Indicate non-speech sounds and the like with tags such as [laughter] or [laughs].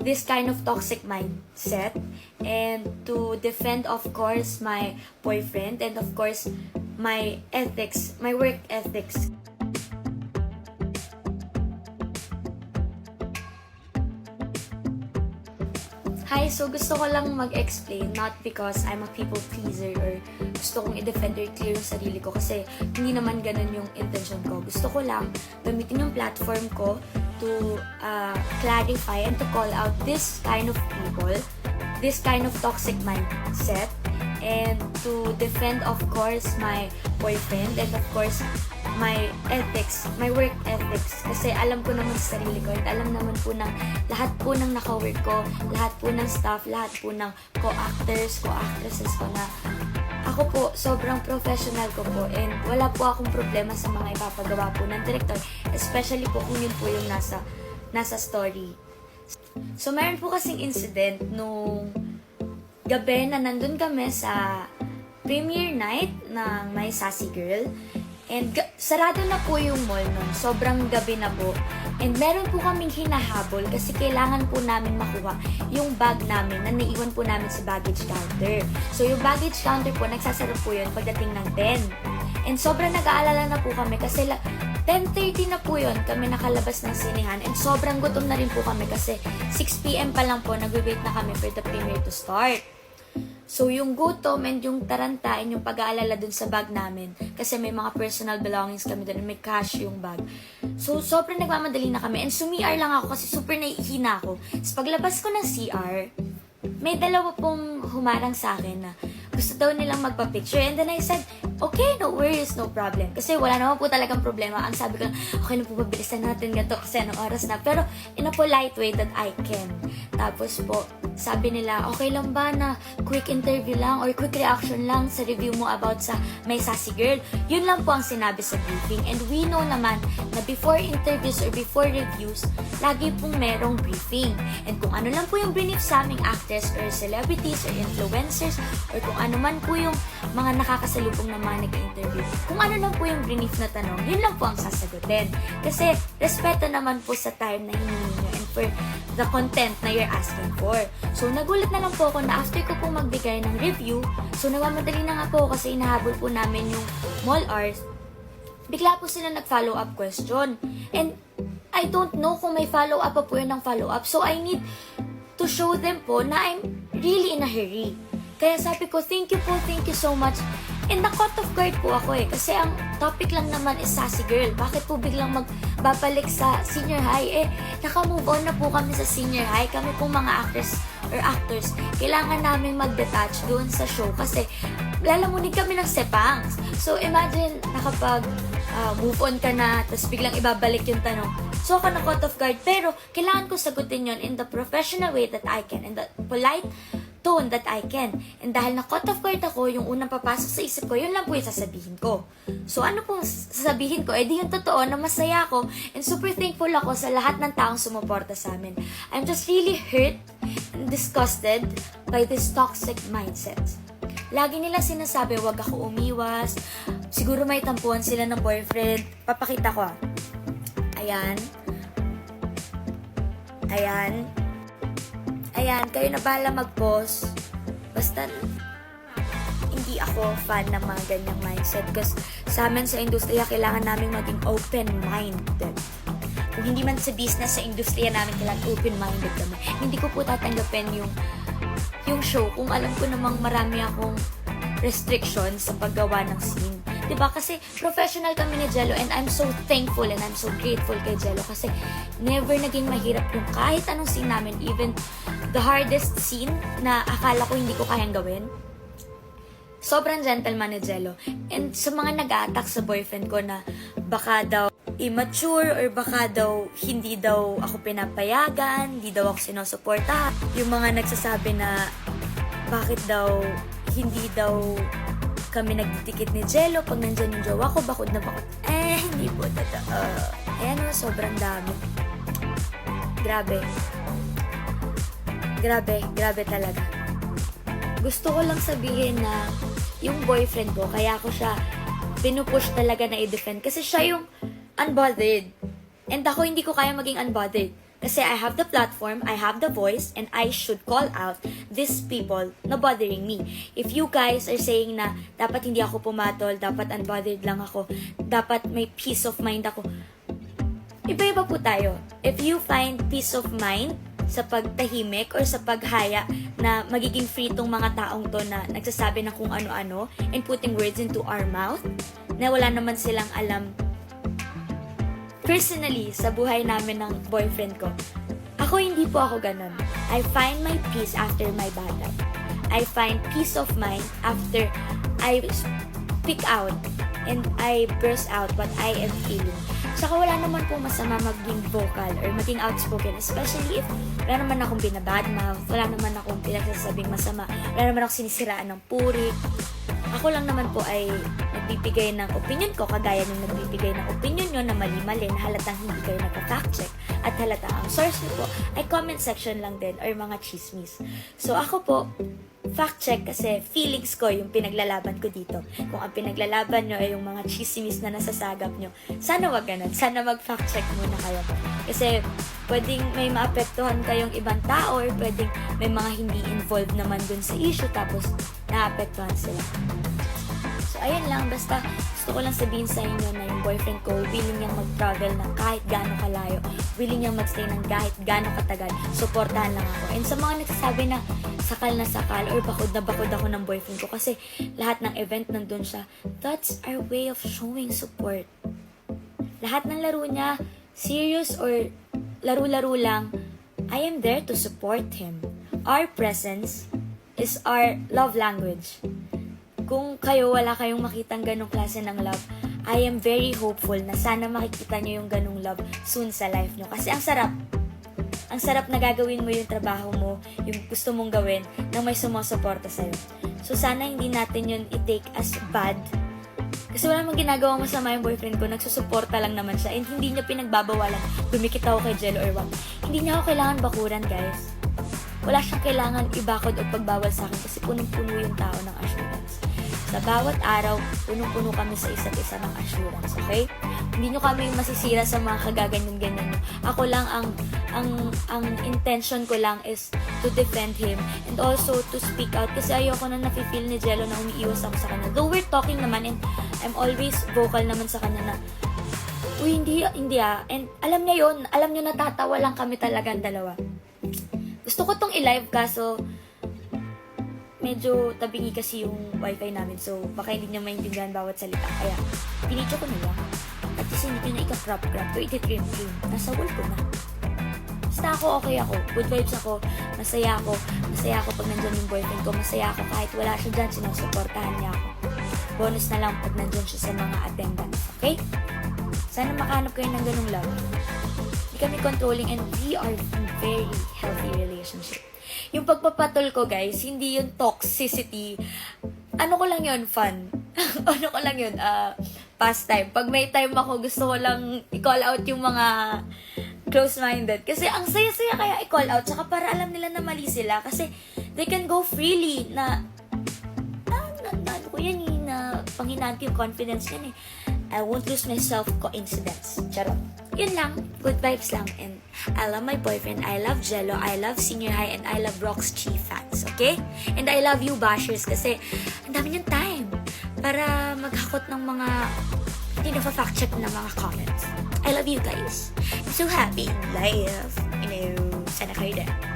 this kind of toxic mindset and to defend of course my boyfriend and of course my ethics, my work ethics. Hi, so gusto ko lang mag-explain not because I'm a people pleaser or gusto kong i-defend or clear yung sarili ko kasi hindi naman ganun yung intention ko. Gusto ko lang gamitin yung platform ko to uh, clarify and to call out this kind of people, this kind of toxic mindset, and to defend, of course, my boyfriend and of course, my ethics, my work ethics. Kasi alam ko naman sa sarili ko and alam naman po ng lahat po ng naka-work ko, lahat po ng staff, lahat po ng co-actors, co-actresses ko na ako po, sobrang professional ko po and wala po akong problema sa mga ipapagawa po ng director, especially po kung yun po yung nasa, nasa story. So, meron po kasing incident nung gabi na nandun kami sa premiere night ng My Sassy Girl. And sarado na po yung mall nun. Sobrang gabi na po. And meron po kaming hinahabol kasi kailangan po namin makuha yung bag namin na naiwan po namin sa baggage counter. So yung baggage counter po, nagsasara po yun pagdating ng 10. And sobrang nag-aalala na po kami kasi la- 10.30 na po yun kami nakalabas ng sinihan and sobrang gutom na rin po kami kasi 6pm pa lang po nag-wait na kami for the premiere to start. So, yung gutom and yung taranta and yung pag-aalala dun sa bag namin, kasi may mga personal belongings kami dun, may cash yung bag. So, sobrang nagmamadali na kami. And sumi-R lang ako kasi super naiihina ako. Tapos paglabas ko ng CR, may dalawa pong humarang sa akin na gusto daw nilang magpa-picture. And then I said, okay, no worries, no problem. Kasi wala naman po talagang problema. Ang sabi ko okay na po, pabilisan natin ganito kasi anong oras na. Pero in a polite way that I can. Tapos po, sabi nila, okay lang ba na quick interview lang or quick reaction lang sa review mo about sa May Sassy Girl? Yun lang po ang sinabi sa briefing. And we know naman na before interviews or before reviews, lagi pong merong briefing. And kung ano lang po yung brief sa aming actors or celebrities or influencers or kung ano man po yung mga nakakasalubong na mga nag-interview, kung ano lang po yung brief na tanong, yun lang po ang sasagutin. Kasi respeto naman po sa time na hiningi for the content na you're asking for. So, nagulat na lang po ako na after ko po magbigay ng review, so nagmamadali na nga po kasi inahabol po namin yung mall hours, bigla po sila nag-follow up question. And I don't know kung may follow up pa po yun ng follow up. So I need to show them po na I'm really in a hurry. Kaya sabi ko, thank you po, thank you so much. And na-caught off guard po ako eh. Kasi ang topic lang naman is sassy girl. Bakit po biglang magbabalik sa senior high? Eh, naka-move on na po kami sa senior high. Kami pong mga actors or actors, kailangan namin mag-detach doon sa show kasi lalamunin kami ng sepangs. So imagine, nakapag ah, move on ka na, tapos biglang ibabalik yung tanong. So ako na caught off guard, pero kailangan ko sagutin yon in the professional way that I can, in the polite tone that I can. And dahil na caught off guard ako, yung unang papasok sa isip ko, yun lang po yung sasabihin ko. So ano pong sasabihin ko? Eh di yung totoo na masaya ako and super thankful ako sa lahat ng taong sumuporta sa amin. I'm just really hurt and disgusted by this toxic mindset. Lagi nila sinasabi, wag ako umiwas. Siguro may tampuhan sila ng boyfriend. Papakita ko ah. Ayan. Ayan. Ayan, kayo na bahala mag-pause. Basta, hindi ako fan ng mga ganyang mindset. Kasi sa amin sa industriya, kailangan namin maging open-minded. Kung hindi man sa business, sa industriya namin kailangan open-minded kami. Hindi ko po tatanggapin yung yung show kung alam ko namang marami akong restrictions sa paggawa ng scene. 'Di ba Kasi professional kami ni Jello and I'm so thankful and I'm so grateful kay Jello kasi never naging mahirap yung kahit anong scene namin, even the hardest scene na akala ko hindi ko kayang gawin. Sobrang gentleman ni Jello. And sa mga nag-a-attack sa boyfriend ko na baka daw immature or baka daw hindi daw ako pinapayagan, hindi daw ako sinusuporta. Yung mga nagsasabi na bakit daw hindi daw kami nagtitikit ni Jello pag nandyan yung jowa ko, bakod na bakod. Eh, hindi po totoo. Ayan o, sobrang dami. Grabe. Grabe, grabe talaga. Gusto ko lang sabihin na yung boyfriend ko, kaya ko siya pinupush talaga na i-defend kasi siya yung unbothered. And ako hindi ko kaya maging unbothered. Kasi I have the platform, I have the voice, and I should call out these people na bothering me. If you guys are saying na dapat hindi ako pumatol, dapat unbothered lang ako, dapat may peace of mind ako, iba-iba po tayo. If you find peace of mind sa pagtahimik or sa paghaya na magiging free tong mga taong to na nagsasabi ng kung ano-ano and putting words into our mouth na wala naman silang alam personally sa buhay namin ng boyfriend ko. Ako hindi po ako ganun. I find my peace after my battle. I find peace of mind after I speak out and I burst out what I am feeling. Saka wala naman po masama maging vocal or maging outspoken, especially if wala naman akong binabadmouth, wala naman akong pinagsasabing masama, wala naman akong sinisiraan ng puri. Ako lang naman po ay nagbibigay ng opinion ko, kagaya ng nagbibigay ng opinion nyo na mali-mali na halatang hindi kayo nagka-fact check at halatang ang source nyo po ay comment section lang din or mga chismis. So ako po, fact check kasi feelings ko yung pinaglalaban ko dito. Kung ang pinaglalaban nyo ay yung mga chismis na nasasagap nyo, sana wag ganun. Sana mag-fact check muna kayo. Kasi pwedeng may maapektuhan kayong ibang tao or pwedeng may mga hindi involved naman dun sa issue tapos naapektuhan sila. So, ayun lang. Basta, gusto ko lang sabihin sa inyo na yung boyfriend ko, willing niyang mag-travel ng kahit gaano kalayo. Willing niyang magstay ng kahit gaano katagal. Supportahan lang ako. And sa mga nagsasabi na sakal na sakal or bakod na bakod ako ng boyfriend ko kasi lahat ng event nandun siya, that's our way of showing support. Lahat ng laro niya, serious or laro-laro lang, I am there to support him. Our presence is our love language kung kayo wala kayong makitang ganong klase ng love, I am very hopeful na sana makikita nyo yung ganong love soon sa life nyo. Kasi ang sarap. Ang sarap na gagawin mo yung trabaho mo, yung gusto mong gawin, na may sumusuporta sa'yo. So sana hindi natin yun i-take as bad. Kasi wala mong ginagawa masama yung boyfriend ko, nagsusuporta lang naman siya, and hindi niya pinagbabawalan, dumikit ako kay Jello or what. Hindi niya ako kailangan bakuran, guys. Wala siyang kailangan ibakod o pagbawal sa akin kasi punong-puno yung tao ng assurance. Sa bawat araw, punong-puno kami sa isa't isa ng assurance, okay? Hindi nyo kami masisira sa mga kagaganyan-ganyan. Ako lang ang, ang, ang intention ko lang is to defend him and also to speak out kasi ayoko na nafe-feel ni Jello na umiiwas ako sa kanya. Though we're talking naman and I'm always vocal naman sa kanya na Uy, hindi, hindi ah. And alam niya yon alam niya natatawa lang kami talaga ang dalawa. Gusto ko tong i-live kaso medyo tabingi kasi yung wifi namin so baka hindi niya maintindihan bawat salita. Kaya, pinidyo ko na lang. At kasi hindi ko na ika-crop-crop ko, iti-trim-trim. Nasa wall ko na. Basta ako, okay ako. Good vibes ako. Masaya ako. Masaya ako pag nandyan yung boyfriend ko. Masaya ako kahit wala siya dyan. Sinusuportahan niya ako. Bonus na lang pag nandyan siya sa mga attendance. Okay? Sana makahanap kayo ng ganung love. Hindi kami controlling and we are in very healthy relationship. Yung pagpapatol ko, guys, hindi yung toxicity. Ano ko lang yun, fun. [laughs] ano ko lang yun, uh, pastime. Pag may time ako, gusto ko lang i-call out yung mga close-minded. Kasi ang saya-saya kaya i-call out. Tsaka para alam nila na mali sila. Kasi they can go freely na na, na, na ano ko yan eh, na panghinaan ko yung confidence yan eh. I won't lose myself coincidence. Charot. Yun lang. Good vibes lang. And I love my boyfriend. I love Jello. I love Senior High. And I love Rock's Chi fans. Okay? And I love you, Bashers. Kasi ang dami niyang time para maghakot ng mga hindi na fact check na mga comments. I love you guys. I'm so happy in life. You know, sana kayo din.